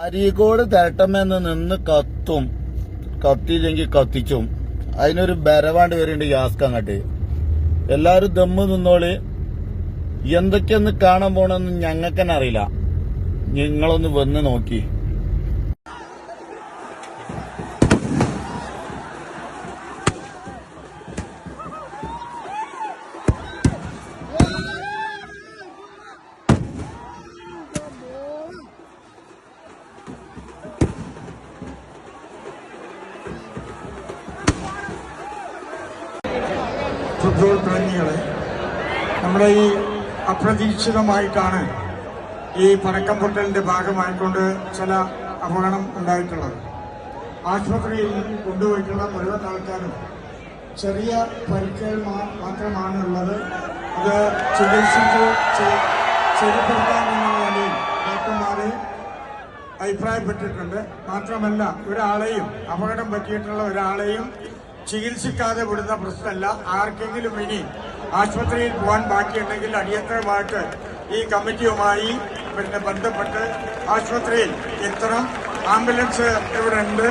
അരീക്കോട് തേട്ടമെന്ന് നിന്ന് കത്തും. കത്തിയില്ലെങ്കിൽ കത്തിച്ചും. അതിനൊരു ബരവാണ്ട് വരുന്നുണ്ട് യാസ്ക അങ്ങോട്ട്. എല്ലാരും ദമ്മ് നിന്നോളി. എന്തൊക്കെയൊന്ന് കാണാൻ പോണെന്ന് ഞങ്ങൾക്കെന്നറിയില്ല നിങ്ങളൊന്ന് വന്ന് നോക്കി. ഫുട്ബോൾ പ്രേമികളെ നമ്മുടെ ഈ അപ്രതീക്ഷിതമായിട്ടാണ് ഈ പടക്കം പൊട്ടലിന്റെ ഭാഗമായിക്കൊണ്ട് ചില അപകടം ഉണ്ടായിട്ടുള്ളത്. ആശുപത്രിയിൽ കൊണ്ടുപോയിട്ടുള്ള മുഴുവൻ ആൾക്കാരും ചെറിയ പരിക്കുകൾ മാ- മാത്രമാണ് ഉള്ളത് അത് ചികിത്സിച്ച് ശരിപ്പെടുത്താമെന്നുള്ള നിലയിൽ ഡോക്ടർമാരെ അഭിപ്രായപ്പെട്ടിട്ടുണ്ട്. മാത്രമല്ല ഒരാളെയും അപകടം പറ്റിയിട്ടുള്ള ഒരാളെയും ചികിത്സിക്കാതെ വിടുന്ന പ്രശ്നമല്ല. ആർക്കെങ്കിലും ഇനി ആശുപത്രിയിൽ പോകാൻ ബാക്കിയുണ്ടെങ്കിൽ അടിയന്തരമായിട്ട് ഈ കമ്മിറ്റിയുമായി പിന്നെ ബന്ധപ്പെട്ട് ആശുപത്രിയിൽ എത്തണം ആംബുലൻസ് ഇവിടെ ഉണ്ട്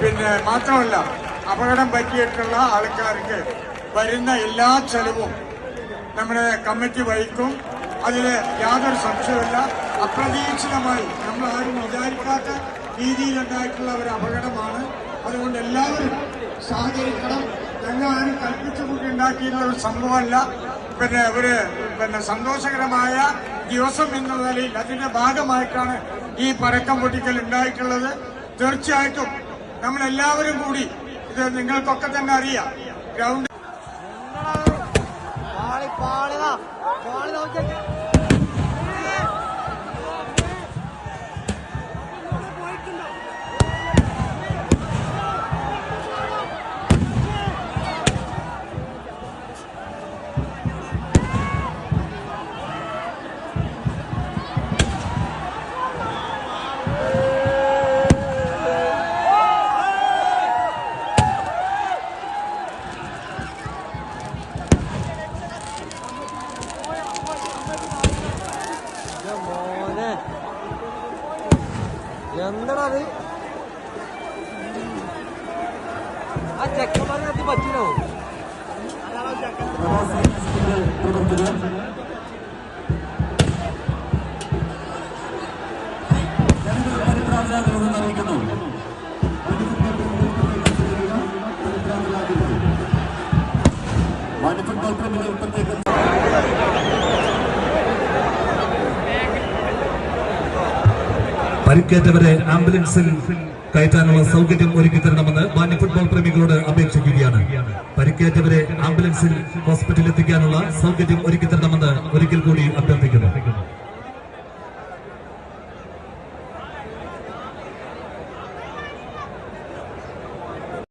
പിന്നെ മാത്രമല്ല അപകടം പറ്റിയിട്ടുള്ള ആൾക്കാർക്ക് വരുന്ന എല്ലാ ചെലവും നമ്മുടെ കമ്മിറ്റി വഹിക്കും. അതിൽ യാതൊരു സംശയമില്ല അപ്രതീക്ഷിതമായി നമ്മൾ ആരും വിചാരിക്കാത്ത രീതിയിലുണ്ടായിട്ടുള്ള ഒരു അപകടമാണ്. അതുകൊണ്ട് എല്ലാവരും സഹകരിക്കണം ഞങ്ങൾ കൽപ്പിച്ചു കൽപ്പിച്ചുകൊണ്ട് ഉണ്ടാക്കിയിട്ടുള്ള ഒരു സംഭവമല്ല. പിന്നെ ഒരു പിന്നെ സന്തോഷകരമായ ദിവസം എന്ന നിലയിൽ അതിന്റെ ഭാഗമായിട്ടാണ് ഈ പരക്കം പൊട്ടിക്കൽ ഉണ്ടായിട്ടുള്ളത്. തീർച്ചയായിട്ടും നമ്മളെല്ലാവരും കൂടി ഇത് നിങ്ങൾക്കൊക്കെ തന്നെ അറിയാം. ഗ്രൗണ്ട് പാളി പാളിതാ പാളി നോക്കിയ എന്താടാ അത് ആ ചെക്കന്മാരെ അത് പറ്റില്ലോ പരിക്കേറ്റവരെ ആംബുലൻസിൽ കയറ്റാനുള്ള സൗകര്യം ഒരുക്കി തരണമെന്ന് മാന്യ ഫുട്ബോൾ പ്രേമികളോട് അപേക്ഷിക്കുകയാണ്. പരിക്കേറ്റവരെ ആംബുലൻസിൽ ഹോസ്പിറ്റലിൽ എത്തിക്കാനുള്ള സൗകര്യം ഒരുക്കി തരണമെന്ന് ഒരിക്കൽ കൂടി അഭ്യർത്ഥിക്കുന്നു.